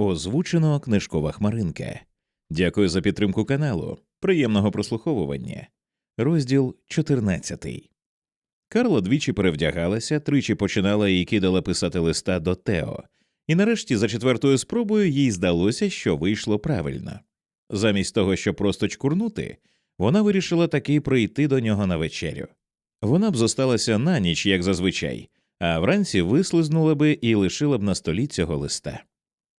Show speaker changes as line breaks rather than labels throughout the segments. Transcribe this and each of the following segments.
Озвучено книжкова хмаринка. Дякую за підтримку каналу. Приємного прослуховування. Розділ 14. Карла двічі перевдягалася, тричі починала і кидала писати листа до Тео, і нарешті, за четвертою спробою, їй здалося, що вийшло правильно. Замість того, щоб просто чкурнути, вона вирішила таки прийти до нього на вечерю. Вона б зосталася на ніч, як зазвичай, а вранці вислизнула би і лишила б на столі цього листа.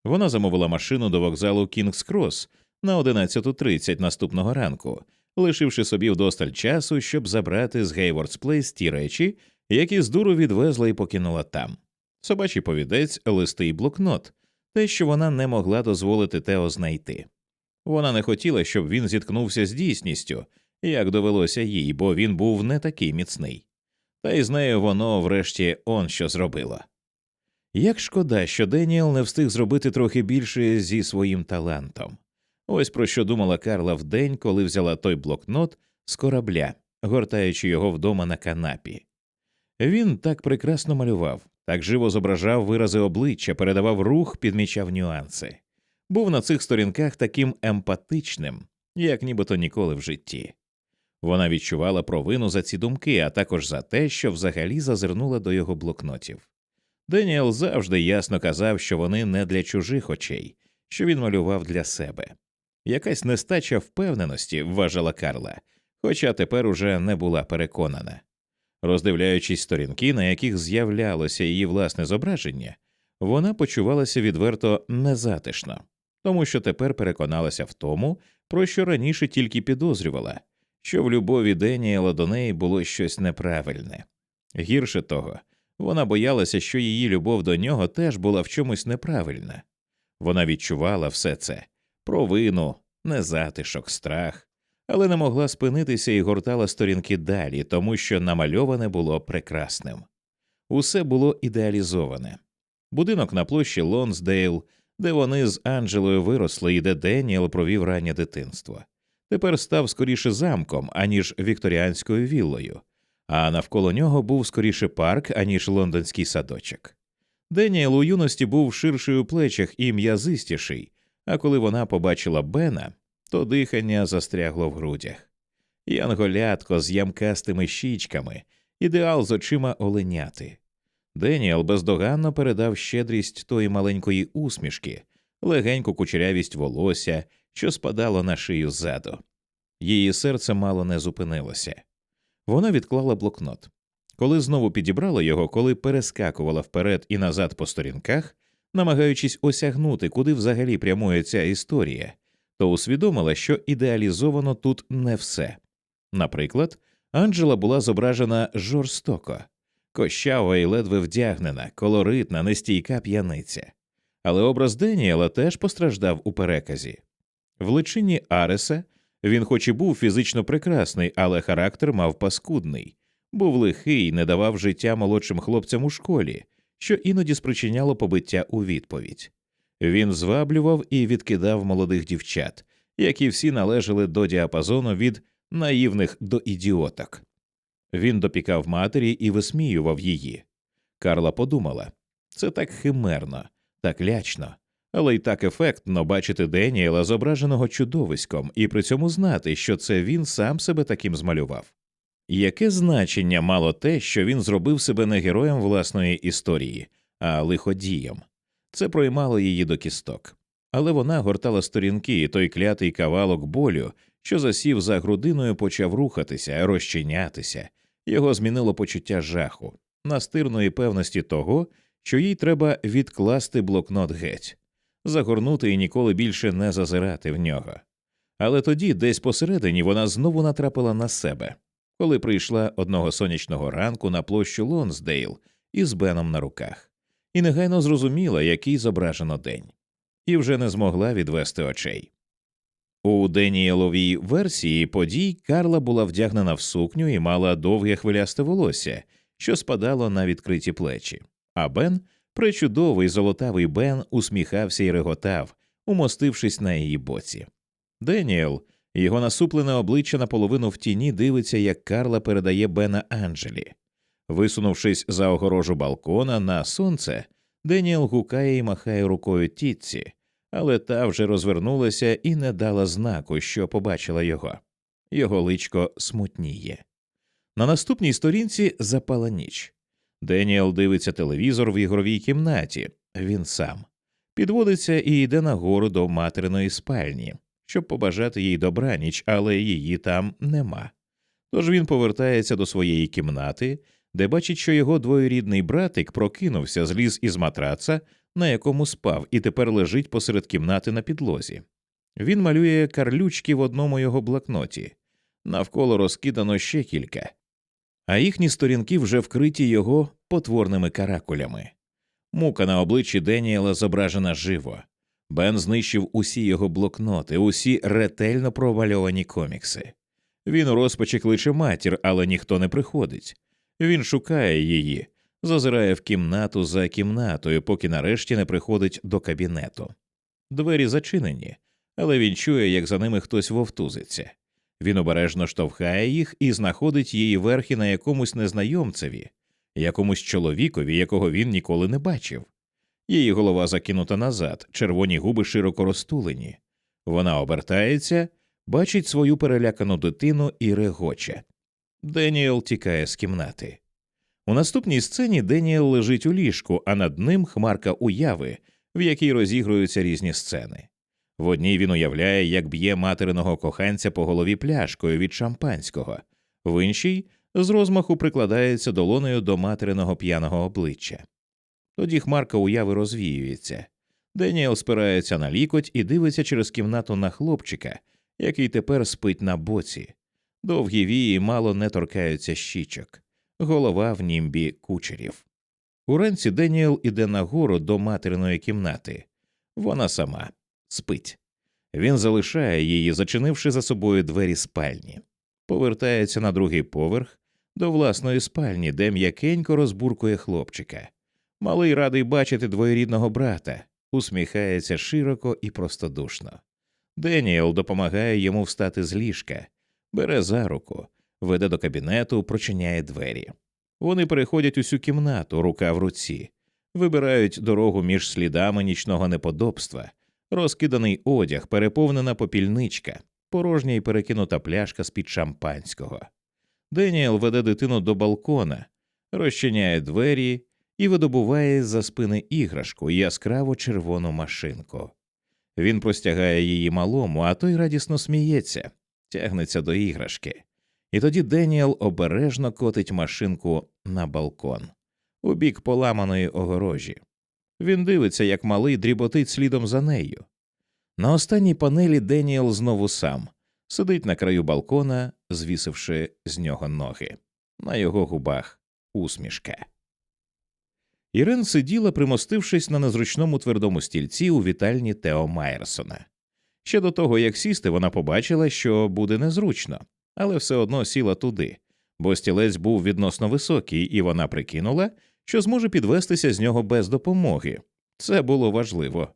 Вона замовила машину до вокзалу Кінгс Крос на 11.30 наступного ранку, лишивши собі вдосталь часу, щоб забрати з Гейвордс Плейс ті речі, які з дуру відвезла і покинула там. Собачий повідець, листи і блокнот, те, що вона не могла дозволити Тео знайти. Вона не хотіла, щоб він зіткнувся з дійсністю, як довелося їй, бо він був не такий міцний. Та й з нею воно врешті он що зробило. Як шкода, що Деніел не встиг зробити трохи більше зі своїм талантом. Ось про що думала Карла в день, коли взяла той блокнот з корабля, гортаючи його вдома на канапі. Він так прекрасно малював, так живо зображав вирази обличчя, передавав рух, підмічав нюанси. Був на цих сторінках таким емпатичним, як нібито ніколи в житті. Вона відчувала провину за ці думки, а також за те, що взагалі зазирнула до його блокнотів. Деніел завжди ясно казав, що вони не для чужих очей, що він малював для себе. Якась нестача впевненості, вважала Карла, хоча тепер уже не була переконана. Роздивляючись сторінки, на яких з'являлося її власне зображення, вона почувалася відверто незатишно, тому що тепер переконалася в тому, про що раніше тільки підозрювала, що в любові Деніела до неї було щось неправильне. Гірше того, вона боялася, що її любов до нього теж була в чомусь неправильна. Вона відчувала все це провину, незатишок, страх, але не могла спинитися і гортала сторінки далі, тому що намальоване було прекрасним. Усе було ідеалізоване. Будинок на площі Лонсдейл, де вони з Анджелою виросли і де Деніел провів раннє дитинство, тепер став скоріше замком, аніж вікторіанською віллою, а навколо нього був скоріше парк, аніж лондонський садочок. Деніел у юності був ширший у плечах і м'язистіший, а коли вона побачила Бена, то дихання застрягло в грудях. Янголятко з ямкастими щічками, ідеал з очима оленяти. Деніел бездоганно передав щедрість тої маленької усмішки, легеньку кучерявість волосся, що спадало на шию ззаду. Її серце мало не зупинилося. Вона відклала блокнот. Коли знову підібрала його, коли перескакувала вперед і назад по сторінках, намагаючись осягнути, куди взагалі прямує ця історія, то усвідомила, що ідеалізовано тут не все. Наприклад, Анджела була зображена жорстоко, кощава і ледве вдягнена, колоритна, нестійка п'яниця. Але образ Деніела теж постраждав у переказі. В личині Ареса він, хоч і був фізично прекрасний, але характер мав паскудний, був лихий, не давав життя молодшим хлопцям у школі, що іноді спричиняло побиття у відповідь. Він зваблював і відкидав молодих дівчат, які всі належали до діапазону від наївних до ідіоток. Він допікав матері і висміював її. Карла подумала це так химерно, так лячно, але й так ефектно бачити Деніела зображеного чудовиськом і при цьому знати, що це він сам себе таким змалював. Яке значення мало те, що він зробив себе не героєм власної історії, а лиходієм? Це проймало її до кісток. Але вона гортала сторінки, і той клятий кавалок болю, що засів за грудиною, почав рухатися, розчинятися, його змінило почуття жаху, настирної певності того, що їй треба відкласти блокнот геть, загорнути і ніколи більше не зазирати в нього. Але тоді, десь посередині, вона знову натрапила на себе коли прийшла одного сонячного ранку на площу Лонсдейл із Беном на руках, і негайно зрозуміла, який зображено день, і вже не змогла відвести очей. У Деніеловій версії подій Карла була вдягнена в сукню і мала довге хвилясте волосся, що спадало на відкриті плечі, а Бен, причудовий золотавий Бен, усміхався і реготав, умостившись на її боці. Деніел його насуплене обличчя наполовину в тіні дивиться, як Карла передає Бена Анджелі. Висунувшись за огорожу балкона на сонце, Деніел гукає і махає рукою тітці, але та вже розвернулася і не дала знаку, що побачила його. Його личко смутніє. На наступній сторінці запала ніч. Деніел дивиться телевізор в ігровій кімнаті, він сам. Підводиться і йде нагору до материної спальні, щоб побажати їй добраніч, але її там нема. Тож він повертається до своєї кімнати, де бачить, що його двоюрідний братик прокинувся, зліз із матраца, на якому спав, і тепер лежить посеред кімнати на підлозі. Він малює карлючки в одному його блокноті, навколо розкидано ще кілька, а їхні сторінки вже вкриті його потворними каракулями. Мука на обличчі Деніела зображена живо. Бен знищив усі його блокноти, усі ретельно провальовані комікси. Він у розпачі кличе матір, але ніхто не приходить. Він шукає її, зазирає в кімнату за кімнатою, поки нарешті не приходить до кабінету. Двері зачинені, але він чує, як за ними хтось вовтузиться. Він обережно штовхає їх і знаходить її верхи на якомусь незнайомцеві, якомусь чоловікові, якого він ніколи не бачив. Її голова закинута назад, червоні губи широко розтулені. Вона обертається, бачить свою перелякану дитину і регоче. Деніел тікає з кімнати. У наступній сцені Деніел лежить у ліжку, а над ним хмарка уяви, в якій розігруються різні сцени. В одній він уявляє, як б'є материного коханця по голові пляшкою від шампанського, в іншій з розмаху прикладається долонею до материного п'яного обличчя. Тоді хмарка уяви розвіюється. Деніел спирається на лікоть і дивиться через кімнату на хлопчика, який тепер спить на боці. Довгі вії мало не торкаються щічок, голова в німбі кучерів. Уранці Деніел іде нагору до материної кімнати. Вона сама спить. Він залишає її, зачинивши за собою двері спальні, повертається на другий поверх до власної спальні, де м'якенько розбуркує хлопчика. Малий радий бачити двоєрідного брата, усміхається широко і простодушно. Деніел допомагає йому встати з ліжка, бере за руку, веде до кабінету, прочиняє двері. Вони переходять усю кімнату, рука в руці, вибирають дорогу між слідами нічного неподобства, розкиданий одяг, переповнена попільничка, порожня й перекинута пляшка з під шампанського. Деніел веде дитину до балкона, розчиняє двері і видобуває за спини іграшку яскраво червону машинку. Він простягає її малому, а той радісно сміється, тягнеться до іграшки. І тоді Деніел обережно котить машинку на балкон у бік поламаної огорожі. Він дивиться, як малий дріботить слідом за нею. На останній панелі Деніел знову сам сидить на краю балкона, звісивши з нього ноги. На його губах усмішка. Ірен сиділа, примостившись на незручному твердому стільці у вітальні Тео Майерсона. Ще до того, як сісти, вона побачила, що буде незручно, але все одно сіла туди, бо стілець був відносно високий, і вона прикинула, що зможе підвестися з нього без допомоги. Це було важливо.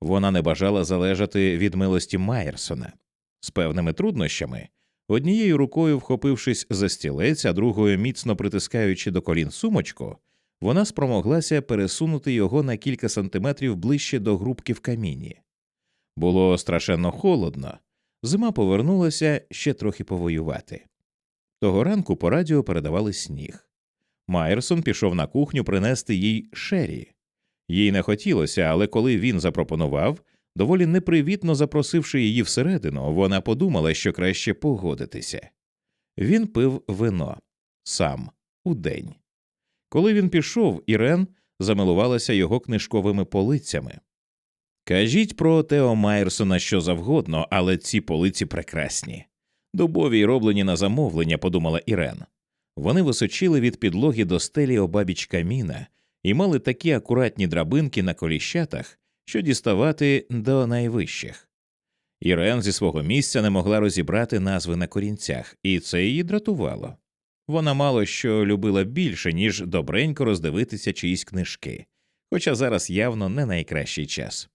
Вона не бажала залежати від милості Майерсона з певними труднощами, однією рукою вхопившись за стілець, а другою міцно притискаючи до колін сумочку, вона спромоглася пересунути його на кілька сантиметрів ближче до грубки в каміні. Було страшенно холодно, зима повернулася ще трохи повоювати. Того ранку по радіо передавали сніг. Майерсон пішов на кухню принести їй шері. Їй не хотілося, але коли він запропонував, доволі непривітно запросивши її всередину, вона подумала, що краще погодитися. Він пив вино сам удень. Коли він пішов, Ірен замилувалася його книжковими полицями. Кажіть про Тео Майерсона що завгодно, але ці полиці прекрасні. Дубові й роблені на замовлення, подумала Ірен. Вони височили від підлоги до стелі обабіч каміна і мали такі акуратні драбинки на коліщатах, що діставати до найвищих. Ірен зі свого місця не могла розібрати назви на корінцях, і це її дратувало. Вона мало що любила більше, ніж добренько роздивитися чиїсь книжки, хоча зараз явно не найкращий час.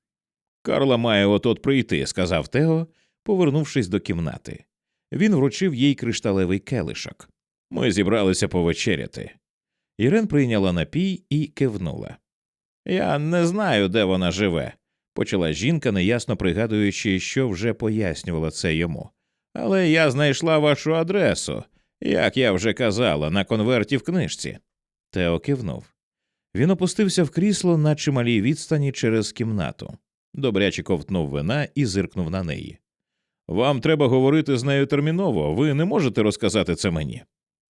Карла має от от прийти, сказав Тео, повернувшись до кімнати. Він вручив їй кришталевий келишок. Ми зібралися повечеряти. Ірен прийняла напій і кивнула. Я не знаю, де вона живе, почала жінка, неясно пригадуючи, що вже пояснювала це йому. Але я знайшла вашу адресу, як я вже казала, на конверті в книжці. Тео кивнув. Він опустився в крісло на чималій відстані через кімнату, добряче ковтнув вина і зиркнув на неї. Вам треба говорити з нею терміново, ви не можете розказати це мені.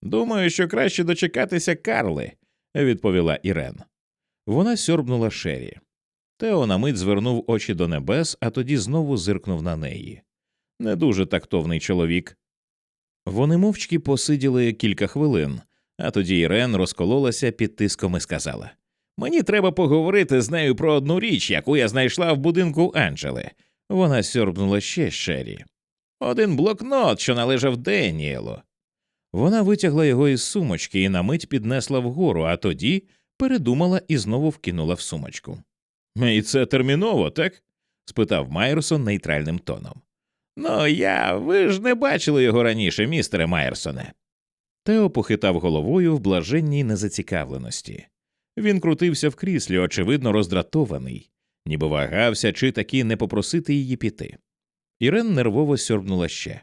Думаю, що краще дочекатися Карли, відповіла Ірен. Вона сьорбнула шері. Тео на мить звернув очі до небес, а тоді знову зиркнув на неї. Не дуже тактовний чоловік. Вони мовчки посиділи кілька хвилин, а тоді Ірен розкололася під тиском і сказала Мені треба поговорити з нею про одну річ, яку я знайшла в будинку Анджели. Вона сьорбнула ще шері. Один блокнот, що належав Деніелу. Вона витягла його із сумочки і на мить піднесла вгору, а тоді передумала і знову вкинула в сумочку. І це терміново, так? спитав Майерсон нейтральним тоном. Ну, я ви ж не бачили його раніше, містере Майерсоне. Тео похитав головою в блаженній незацікавленості. Він крутився в кріслі, очевидно, роздратований, ніби вагався, чи таки не попросити її піти. Ірен нервово сьорбнула ще.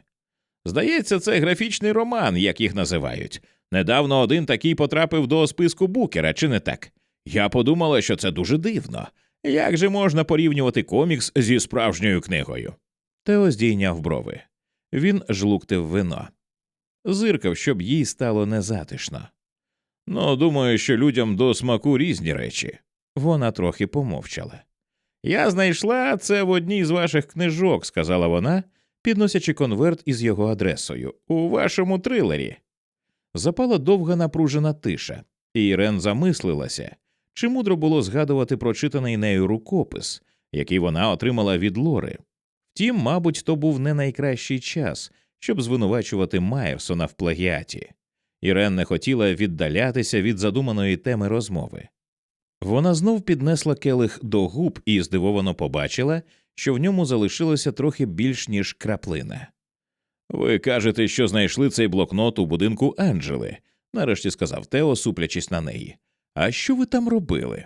Здається, це графічний роман, як їх називають. Недавно один такий потрапив до списку букера, чи не так? Я подумала, що це дуже дивно. Як же можна порівнювати комікс зі справжньою книгою? Тео здійняв брови. Він жлуктив вино. Зиркав, щоб їй стало незатишно. Ну, думаю, що людям до смаку різні речі. Вона трохи помовчала. Я знайшла це в одній з ваших книжок, сказала вона, підносячи конверт із його адресою, у вашому трилері. Запала довга напружена тиша, і Ірен замислилася, чи мудро було згадувати прочитаний нею рукопис, який вона отримала від Лори. Втім, мабуть, то був не найкращий час, щоб звинувачувати Майерсона в плагіаті. Ірен не хотіла віддалятися від задуманої теми розмови. Вона знов піднесла келих до губ і здивовано побачила, що в ньому залишилося трохи більш ніж краплина. Ви кажете, що знайшли цей блокнот у будинку Анджели, нарешті сказав Тео, суплячись на неї. А що ви там робили?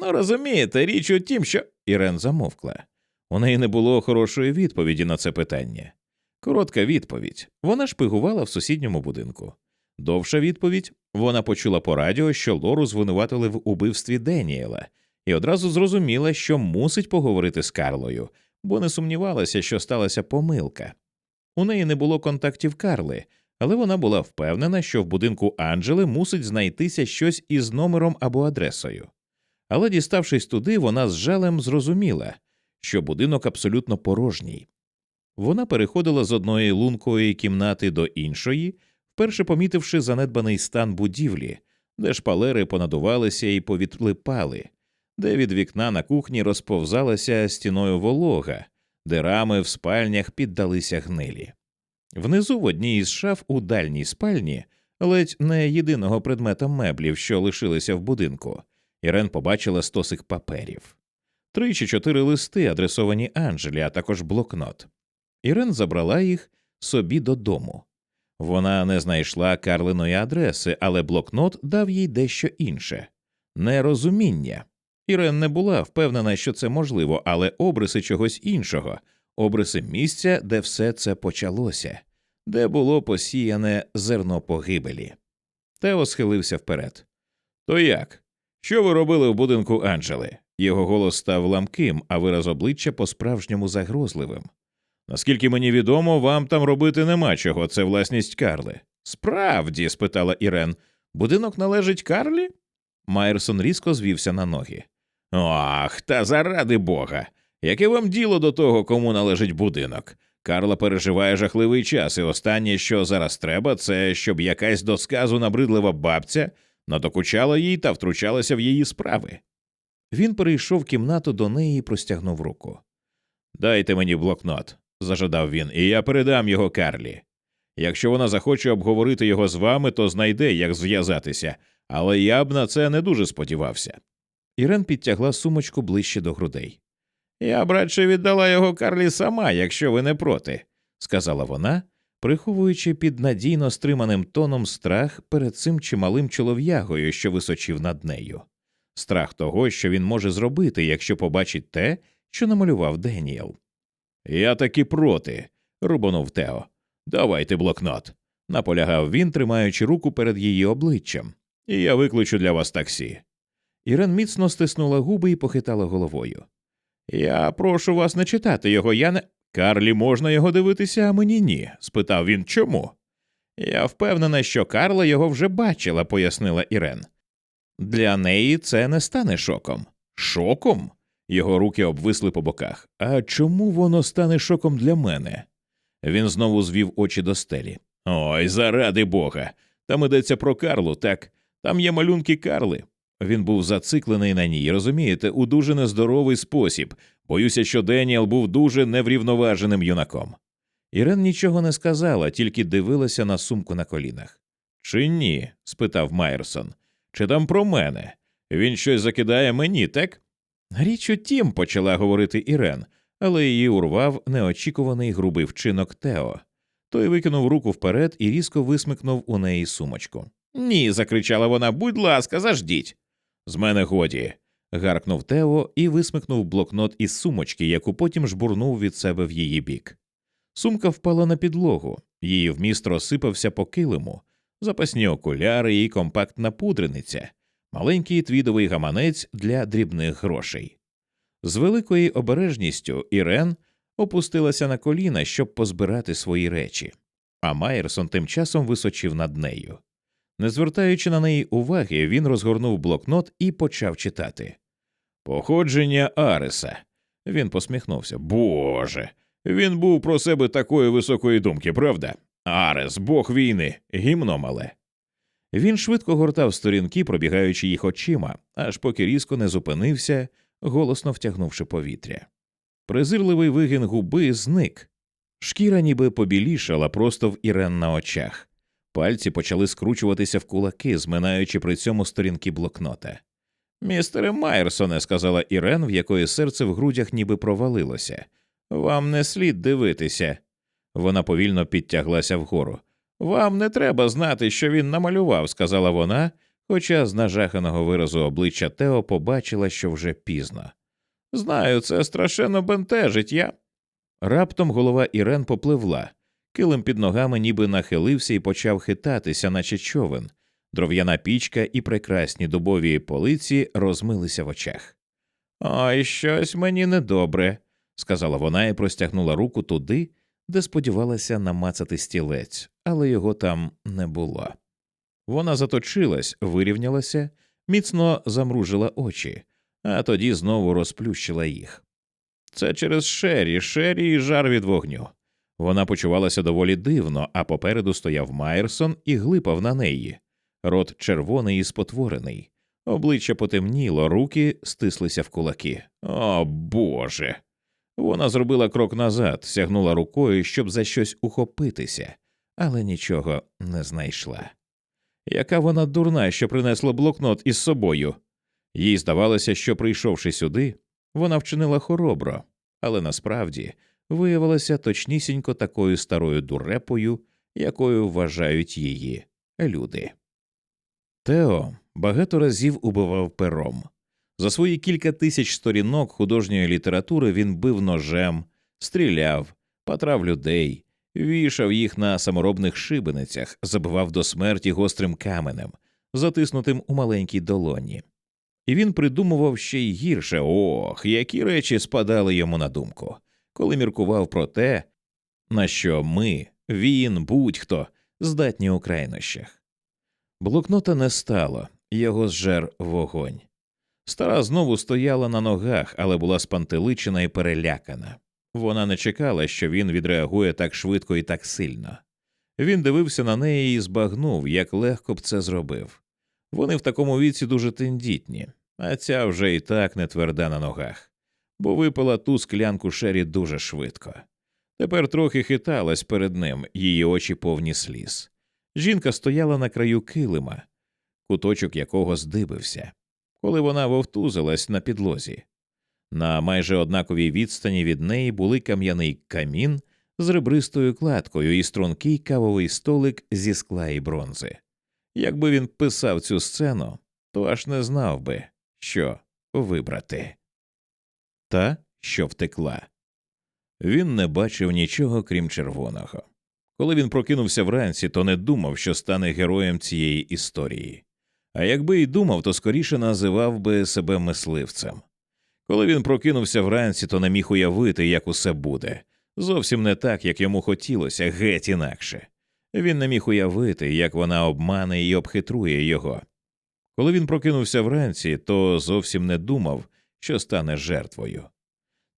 Ну, розумієте, річ у тім, що. Ірен замовкла. У неї не було хорошої відповіді на це питання. Коротка відповідь вона шпигувала в сусідньому будинку. Довша відповідь вона почула по радіо, що Лору звинуватили в убивстві Деніела, і одразу зрозуміла, що мусить поговорити з Карлою, бо не сумнівалася, що сталася помилка. У неї не було контактів Карли, але вона була впевнена, що в будинку Анджели мусить знайтися щось із номером або адресою. Але, діставшись туди, вона з жалем зрозуміла, що будинок абсолютно порожній. Вона переходила з одної лункової кімнати до іншої, вперше помітивши занедбаний стан будівлі, де шпалери понадувалися і повітлипали, де від вікна на кухні розповзалася стіною волога, де рами в спальнях піддалися гнилі. Внизу в одній із шаф у дальній спальні, ледь не єдиного предмета меблів, що лишилися в будинку, Ірен побачила стосик паперів. Три чи чотири листи, адресовані Анджелі, а також блокнот. Ірен забрала їх собі додому. Вона не знайшла Карлиної адреси, але блокнот дав їй дещо інше нерозуміння. Ірен не була впевнена, що це можливо, але обриси чогось іншого, обриси місця, де все це почалося, де було посіяне зерно погибелі. Тео схилився вперед. То як? Що ви робили в будинку Анджели? Його голос став ламким, а вираз обличчя по справжньому загрозливим. Наскільки мені відомо, вам там робити нема чого, це власність Карли. Справді? спитала Ірен. Будинок належить Карлі? Майерсон різко звівся на ноги. Ах, та заради бога. Яке вам діло до того, кому належить будинок? Карла переживає жахливий час, і останнє, що зараз треба, це щоб якась до сказу набридлива бабця надокучала їй та втручалася в її справи. Він перейшов кімнату до неї і простягнув руку. Дайте мені блокнот, зажадав він, і я передам його Карлі. Якщо вона захоче обговорити його з вами, то знайде, як зв'язатися, але я б на це не дуже сподівався. Ірен підтягла сумочку ближче до грудей. Я б радше віддала його Карлі сама, якщо ви не проти, сказала вона, приховуючи під надійно стриманим тоном страх перед цим чималим чолов'ягою, що височив над нею, страх того, що він може зробити, якщо побачить те, що намалював Деніел. Я таки проти, рубанув Тео. Давайте блокнот. Наполягав він, тримаючи руку перед її обличчям, і я викличу для вас таксі. Ірен міцно стиснула губи і похитала головою. Я прошу вас не читати його, я не. Карлі можна його дивитися, а мені ні. спитав він чому. Я впевнена, що Карла його вже бачила, пояснила Ірен. Для неї це не стане шоком. Шоком? Його руки обвисли по боках. А чому воно стане шоком для мене? Він знову звів очі до стелі. Ой, заради бога. Там йдеться про Карлу, так? Там є малюнки Карли. Він був зациклений на ній, розумієте, у дуже нездоровий спосіб. Боюся, що Деніел був дуже неврівноваженим юнаком. Ірен нічого не сказала, тільки дивилася на сумку на колінах. Чи ні? спитав Майерсон. Чи там про мене? Він щось закидає мені, так? Річ у тім, почала говорити Ірен, але її урвав неочікуваний грубий вчинок Тео. Той викинув руку вперед і різко висмикнув у неї сумочку. Ні, закричала вона, будь ласка, заждіть. З мене годі. гаркнув Тео і висмикнув блокнот із сумочки, яку потім жбурнув від себе в її бік. Сумка впала на підлогу, її вміст розсипався по килиму, запасні окуляри і компактна пудрениця, маленький твідовий гаманець для дрібних грошей. З великою обережністю Ірен опустилася на коліна, щоб позбирати свої речі, а Майерсон тим часом височив над нею. Не звертаючи на неї уваги, він розгорнув блокнот і почав читати. Походження Ареса. Він посміхнувся. Боже. Він був про себе такої високої думки, правда? Арес, бог війни, гімно мале. Він швидко гортав сторінки, пробігаючи їх очима, аж поки різко не зупинився, голосно втягнувши повітря. Презирливий вигін губи зник. Шкіра ніби побілішала просто в Ірен на очах. Пальці почали скручуватися в кулаки, зминаючи при цьому сторінки блокнота. Містере Майерсоне, сказала Ірен, в якої серце в грудях ніби провалилося. Вам не слід дивитися. Вона повільно підтяглася вгору. Вам не треба знати, що він намалював, сказала вона, хоча з нажаханого виразу обличчя Тео побачила, що вже пізно. Знаю, це страшенно бентежить я. Раптом голова Ірен попливла, килим під ногами ніби нахилився і почав хитатися, наче човен. Дров'яна пічка і прекрасні дубові полиці розмилися в очах. Ой, щось мені недобре, сказала вона і простягнула руку туди, де сподівалася намацати стілець, але його там не було. Вона заточилась, вирівнялася, міцно замружила очі, а тоді знову розплющила їх. Це через шері, шері і жар від вогню. Вона почувалася доволі дивно, а попереду стояв Майерсон і глипав на неї. Рот червоний і спотворений, обличчя потемніло, руки стислися в кулаки. О Боже. Вона зробила крок назад, сягнула рукою, щоб за щось ухопитися, але нічого не знайшла. Яка вона дурна, що принесла блокнот із собою. Їй здавалося, що, прийшовши сюди, вона вчинила хоробро, але насправді виявилася точнісінько такою старою дурепою, якою вважають її люди. Тео багато разів убивав пером. За свої кілька тисяч сторінок художньої літератури він бив ножем, стріляв, патрав людей, вішав їх на саморобних шибеницях, забивав до смерті гострим каменем, затиснутим у маленькій долоні. І він придумував ще й гірше ох, які речі спадали йому на думку, коли міркував про те, на що ми, він, будь-хто здатні у крайнощах. Блокнота не стало, його зжер вогонь. Стара знову стояла на ногах, але була спантеличена і перелякана. Вона не чекала, що він відреагує так швидко і так сильно. Він дивився на неї і збагнув, як легко б це зробив. Вони в такому віці дуже тендітні, а ця вже і так не тверда на ногах, бо випила ту склянку шері дуже швидко. Тепер трохи хиталась перед ним, її очі повні сліз. Жінка стояла на краю килима, куточок якого здибився коли вона вовтузилась на підлозі. На майже однаковій відстані від неї були кам'яний камін з ребристою кладкою і стрункий кавовий столик зі скла і бронзи. Якби він писав цю сцену, то аж не знав би, що вибрати. Та що втекла. Він не бачив нічого крім червоного. Коли він прокинувся вранці, то не думав, що стане героєм цієї історії. А якби й думав, то скоріше називав би себе мисливцем. Коли він прокинувся вранці, то не міг уявити, як усе буде. Зовсім не так, як йому хотілося, геть інакше. Він не міг уявити, як вона обмане і обхитрує його. Коли він прокинувся вранці, то зовсім не думав, що стане жертвою.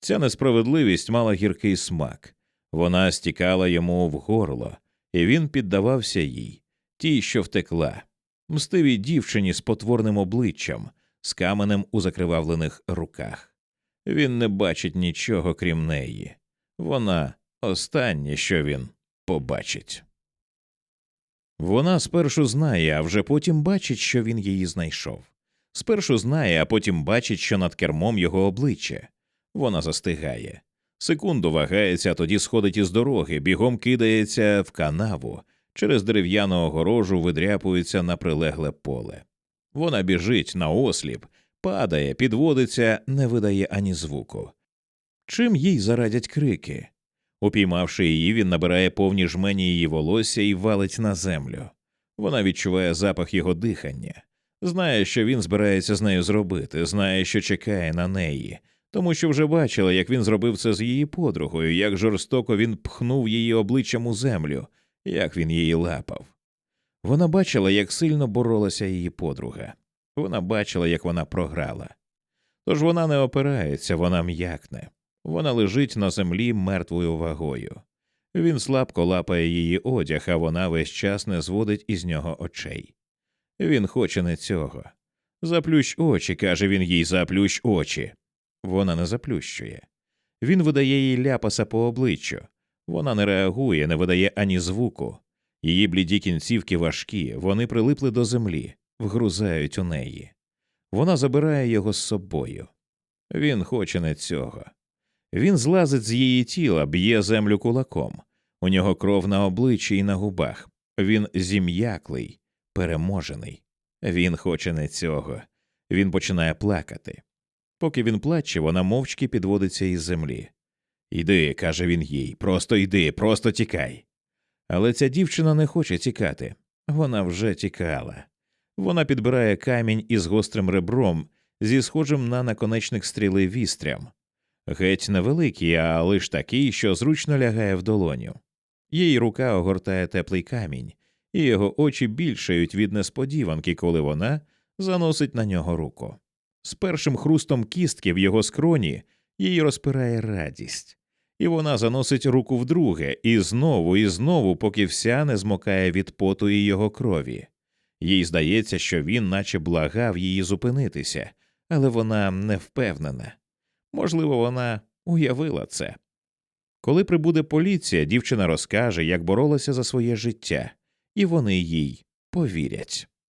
Ця несправедливість мала гіркий смак, вона стікала йому в горло, і він піддавався їй, тій, що втекла, мстивій дівчині з потворним обличчям, з каменем у закривавлених руках. Він не бачить нічого крім неї. Вона останнє, що він побачить. Вона спершу знає, а вже потім бачить, що він її знайшов. Спершу знає, а потім бачить, що над кермом його обличчя. Вона застигає. Секунду вагається, тоді сходить із дороги, бігом кидається в канаву, через дерев'яну огорожу видряпується на прилегле поле. Вона біжить на осліп, падає, підводиться, не видає ані звуку. Чим їй зарадять крики? Упіймавши її, він набирає повні жмені її волосся і валить на землю. Вона відчуває запах його дихання, знає, що він збирається з нею зробити, знає, що чекає на неї, тому що вже бачила, як він зробив це з її подругою, як жорстоко він пхнув її обличчям у землю, як він її лапав. Вона бачила, як сильно боролася її подруга. Вона бачила, як вона програла. Тож вона не опирається, вона м'якне. Вона лежить на землі мертвою вагою. Він слабко лапає її одяг, а вона весь час не зводить із нього очей. Він хоче не цього. Заплющ очі, каже він їй, заплющ очі. Вона не заплющує. Він видає їй ляпаса по обличчю. Вона не реагує, не видає ані звуку. Її бліді кінцівки важкі, вони прилипли до землі, вгрузають у неї. Вона забирає його з собою. Він хоче не цього. Він злазить з її тіла, б'є землю кулаком. У нього кров на обличчі і на губах. Він зім'яклий, переможений. Він хоче не цього. Він починає плакати. Поки він плаче, вона мовчки підводиться із землі. Йди, каже він їй, просто йди, просто тікай. Але ця дівчина не хоче тікати. Вона вже тікала. Вона підбирає камінь із гострим ребром, зі схожим на наконечник стріли вістрям. Геть невеликий, а лиш такий, що зручно лягає в долоню. Її рука огортає теплий камінь, і його очі більшають від несподіванки, коли вона заносить на нього руку. З першим хрустом кістки в його скроні її розпирає радість, і вона заносить руку вдруге, і знову, і знову, поки вся не змокає від поту і його крові. Їй здається, що він наче благав її зупинитися, але вона не впевнена. Можливо, вона уявила це. Коли прибуде поліція, дівчина розкаже, як боролася за своє життя, і вони їй повірять.